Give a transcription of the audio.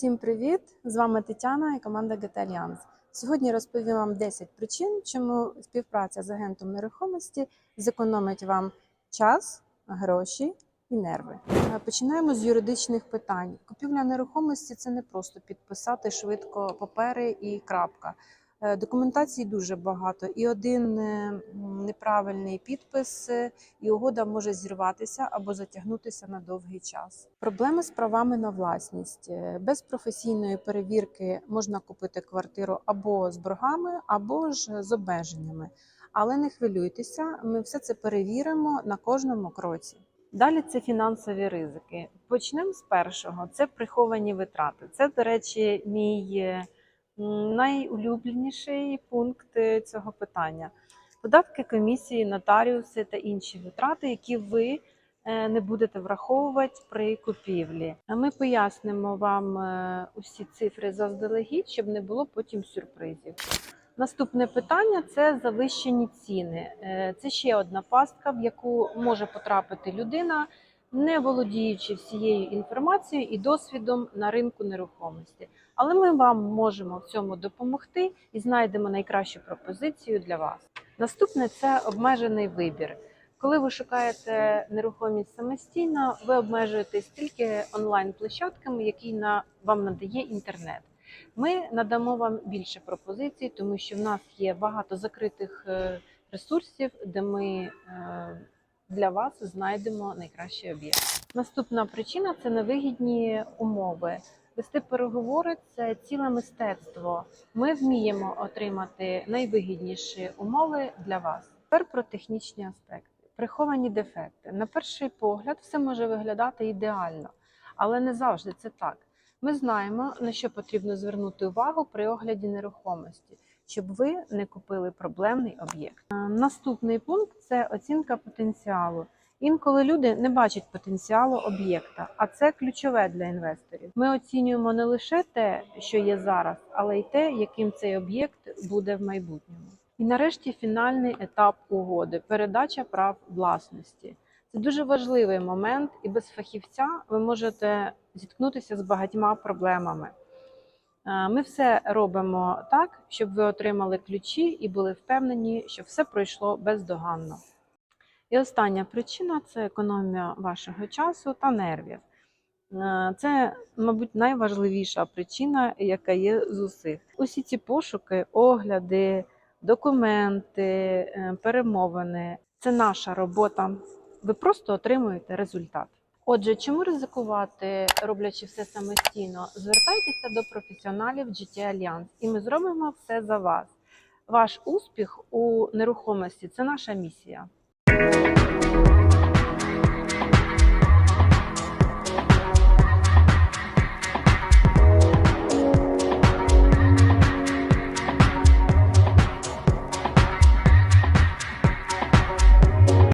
Всім привіт! З вами Тетяна і команда GT Alliance. Сьогодні розповім вам 10 причин, чому співпраця з агентом нерухомості зекономить вам час, гроші і нерви. Е, Починаємо з юридичних питань. Купівля нерухомості це не просто підписати швидко папери і крапка. Е, Документації дуже багато, і один е, неправильний підпис, е, і угода може зірватися або затягнутися на довгий час. Проблеми з правами на власність без професійної перевірки можна купити квартиру або з боргами, або ж з обмеженнями. Але не хвилюйтеся, ми все це перевіримо на кожному кроці. Далі це фінансові ризики. Почнемо з першого: це приховані витрати. Це, до речі, мій найулюбленіший пункт е, цього питання. Податки, комісії, нотаріуси та інші витрати, які ви е, не будете враховувати при купівлі. А ми пояснимо вам е, усі цифри заздалегідь, щоб не було потім сюрпризів. Наступне питання це завищені ціни. Це ще одна пастка, в яку може потрапити людина, не володіючи всією інформацією і досвідом на ринку нерухомості. Але ми вам можемо в цьому допомогти і знайдемо найкращу пропозицію для вас. Наступне це обмежений вибір. Коли ви шукаєте нерухомість самостійно, ви обмежуєтесь тільки онлайн-площадками, які на вам надає інтернет. Ми надамо вам більше пропозицій, тому що в нас є багато закритих е, ресурсів, де ми е, для вас знайдемо найкращий об'єкт. Наступна причина це невигідні умови. Вести переговори це ціле мистецтво. Ми вміємо отримати найвигідніші умови для вас. Тепер про технічні аспекти. Приховані дефекти. На перший погляд, все може виглядати ідеально, але не завжди це так. Ми знаємо, на що потрібно звернути увагу при огляді нерухомості, щоб ви не купили проблемний об'єкт. Е, Наступний пункт це оцінка потенціалу. Інколи люди не бачать потенціалу об'єкта, а це ключове для інвесторів. Ми оцінюємо не лише те, що є зараз, але й те, яким цей об'єкт буде в майбутньому. І нарешті фінальний етап угоди передача прав власності. Це дуже важливий момент, і без фахівця ви можете зіткнутися з багатьма проблемами. Е, Ми все робимо так, щоб ви отримали ключі і були впевнені, що все пройшло бездоганно. І остання причина це економія вашого часу та нервів. Е, Це, мабуть, найважливіша причина, яка є з усіх. Усі ці пошуки, огляди, документи, е, перемовини це наша робота. Ви просто отримуєте результат. Отже, чому ризикувати, роблячи все самостійно? Звертайтеся до професіоналів GT Alliance, і ми зробимо все за вас. Ваш успіх у нерухомості це наша місія.